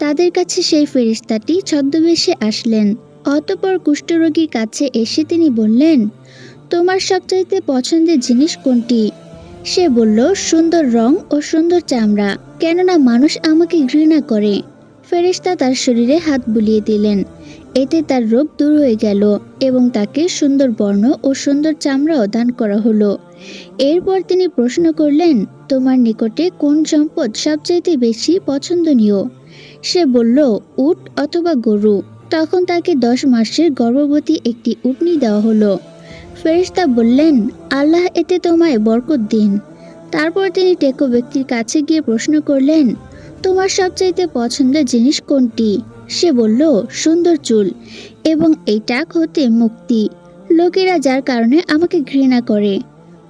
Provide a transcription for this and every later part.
তাদের কাছে সেই ফেরিস্তাটি ছদ্মবেশে আসলেন। অতপর কুষ্ঠরোগীর কাছে এসে তিনি বললেন, তোমার সবচাইতে পছন্দের জিনিস কোনটি? সে বলল, সুন্দর রং ও সুন্দর চামড়া, কেননা মানুষ আমাকে ঘৃণা করে। ফেরেশতা তার শরীরে হাত বুলিয়ে দিলেন। এতে তার রোগ দূর হয়ে গেল এবং তাকে সুন্দর বর্ণ ও সুন্দর চামড়াও দান করা হলো। এরপর তিনি প্রশ্ন করলেন, তোমার নিকটে কোন সম্পদ সবচাইতে বেশি পছন্দনীয়? সে বলল, উট অথবা গরু। তখন তাকে দশ মাসের গর্ভবতী একটি উটনি দেওয়া হলো। ফেরেশতা বললেন, আল্লাহ এতে তোমায় বরকত দিন। তারপর তিনি টেকো ব্যক্তির কাছে গিয়ে প্রশ্ন করলেন, তোমার সবচাইতে পছন্দের জিনিস কোনটি? সে বলল, সুন্দর চুল এবং এই টাক হতে মুক্তি। লোকেরা যার কারণে আমাকে ঘৃণা করে।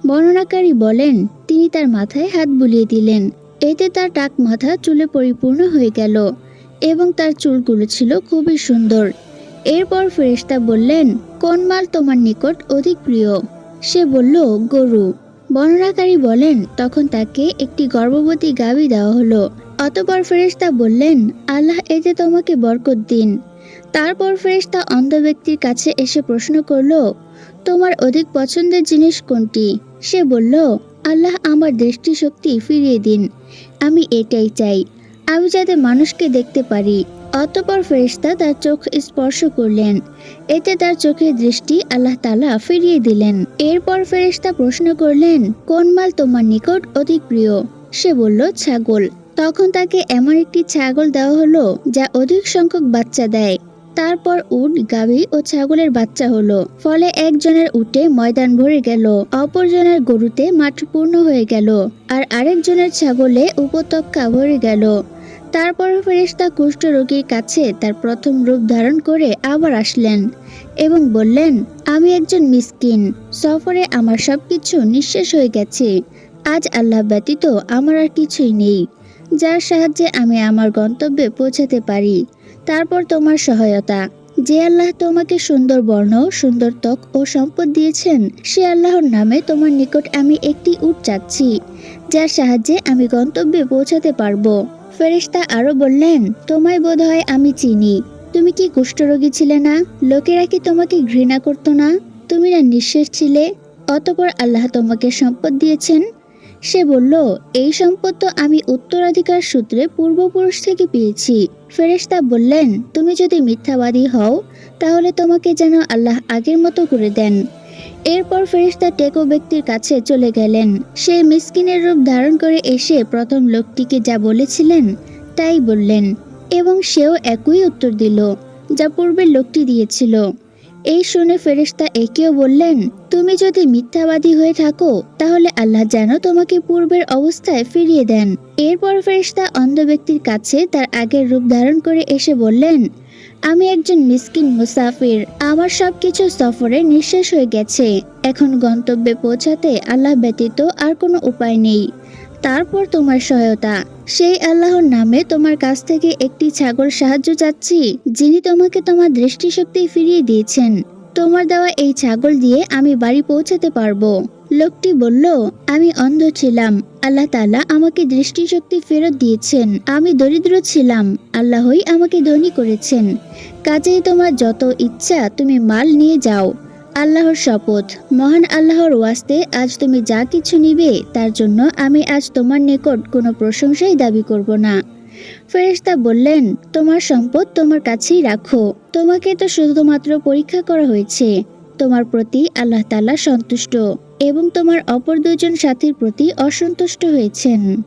বর্ণনাকারী বলেন, তিনি তার মাথায় হাত বুলিয়ে দিলেন। এতে তার টাক মাথা চুলে পরিপূর্ণ হয়ে গেল এবং তার চুলগুলো ছিল খুবই সুন্দর। এরপর ফেরেশতা বললেন, কোন মাল তোমার নিকট অধিক প্রিয়? সে বলল, গরু। বর্ণনাকারী বলেন, তখন তাকে একটি গর্ভবতী গাভী দেওয়া হলো। অতপর ফেরেশতা বললেন, আল্লাহ এতে তোমাকে বরকত দিন। তারপর ফেরেশতা অন্ধ ব্যক্তির কাছে এসে প্রশ্ন করল, তোমার অধিক পছন্দের জিনিস কোনটি? সে বলল, আল্লাহ আমার দৃষ্টিশক্তি ফিরিয়ে দিন। আমি এটাই চাই। আমি যাতে মানুষকে দেখতে পারি। অতপর ফেরেশতা তার চোখ স্পর্শ করলেন। এতে তার চোখের দৃষ্টি আল্লাহ তালা ফিরিয়ে দিলেন। এরপর ফেরেশতা প্রশ্ন করলেন, কোন মাল তোমার নিকট অধিক প্রিয়? সে বলল, ছাগল। তখন তাকে এমন একটি ছাগল দেওয়া হলো, যা অধিক সংখ্যক বাচ্চা দেয়। তারপর উট, গাভী ও ছাগলের বাচ্চা হলো। ফলে একজনের উটে ময়দান ভরে গেল, অপরজনের গরুতে মাঠ পূর্ণ হয়ে গেল আর আরেকজনের ছাগলে উপত্যকা ভরে গেল। তারপর ফেরেশতা কুষ্ঠ রোগীর কাছে তার প্রথম রূপ ধারণ করে আবার আসলেন এবং বললেন, আমি একজন মিসকিন, সফরে আমার সবকিছু নিঃশেষ হয়ে গেছে। আজ আল্লাহ ব্যতীত আমার আর কিছুই নেই। যার সাহায্যে আমি আমার গন্তব্যে পৌঁছাতে পারি। তারপর তোমার সহায়তা। যে আল্লাহ তোমাকে সুন্দর বর্ণ, সুন্দর ত্বক ও সম্পদ দিয়েছেন, সে আল্লাহর নামে তোমার নিকট আমি একটি উট চাচ্ছি, যার সাহায্যে আমি গন্তব্যে পৌঁছাতে পারব। ফেরেশতা আরও বললেন, তোমায় বোধহয় আমি চিনি। তুমি কি কুষ্ঠরোগী ছিলে না? লোকেরা কি তোমাকে ঘৃণা করতো না? তুমি না নিঃশেষ ছিলে? অতপর আল্লাহ তোমাকে সম্পদ দিয়েছেন সে বলল, এই সম্পদ তো আমি উত্তরাধিকার সূত্রে পূর্বপুরুষ থেকে পেয়েছি। ফেরেশতা বললেন, তুমি যদি মিথ্যাবাদী হও, তাহলে তোমাকে যেন আল্লাহ আগের মতো করে দেন। এরপর ফেরেশতা টেকো ব্যক্তির কাছে চলে গেলেন। সে মিসকিনের রূপ ধারণ করে এসে প্রথম লোকটিকে যা বলেছিলেন, তাই বললেন এবং সেও একই উত্তর দিল, যা পূর্বের লোকটি দিয়েছিল। এই শুনে ফেরেশতা একেও বললেন, তুমি যদি মিথ্যাবাদী হয়ে থাকো, তাহলে আল্লাহ যেন তোমাকে পূর্বের অবস্থায় ফিরিয়ে দেন। এরপর ফেরেশতা অন্ধ ব্যক্তির কাছে তার আগের রূপ ধারণ করে এসে বললেন, আমি একজন মিসকিন মুসাফির। আমার সবকিছু সফরে নিঃশেষ হয়ে গেছে। এখন গন্তব্যে পৌঁছাতে আল্লাহ ব্যতীত আর কোনো উপায় নেই। তারপর তোমার সহায়তা। সেই আল্লাহর নামে তোমার কাছ থেকে একটি ছাগল সাহায্য চাচ্ছি, যিনি তোমাকে তোমার দৃষ্টিশক্তি ফিরিয়ে দিয়েছেন। তোমার দেওয়া এই ছাগল দিয়ে আমি বাড়ি পৌঁছাতে পারব। লোকটি বলল, আমি অন্ধ ছিলাম। আল্লাহ তালা আমাকে দৃষ্টিশক্তি ফেরত দিয়েছেন। আমি দরিদ্র ছিলাম। আল্লাহই আমাকে ধনী করেছেন। কাজেই তোমার যত ইচ্ছা তুমি মাল নিয়ে যাও। আল্লাহর শপথ। মহান আল্লাহর ওয়াস্তে আজ তুমি যা কিছু নিবে, তার জন্য আমি আজ তোমার নিকট কোনো প্রশংসাই দাবি করব না। ফেরেশতা বললেন, তোমার সম্পদ তোমার কাছেই রাখো। তোমাকে তো শুধুমাত্র পরীক্ষা করা হয়েছে। তোমার প্রতি আল্লাহ তাআলা সন্তুষ্ট এবং তোমার অপর দুজন সাথীর প্রতি অসন্তুষ্ট হয়েছেন।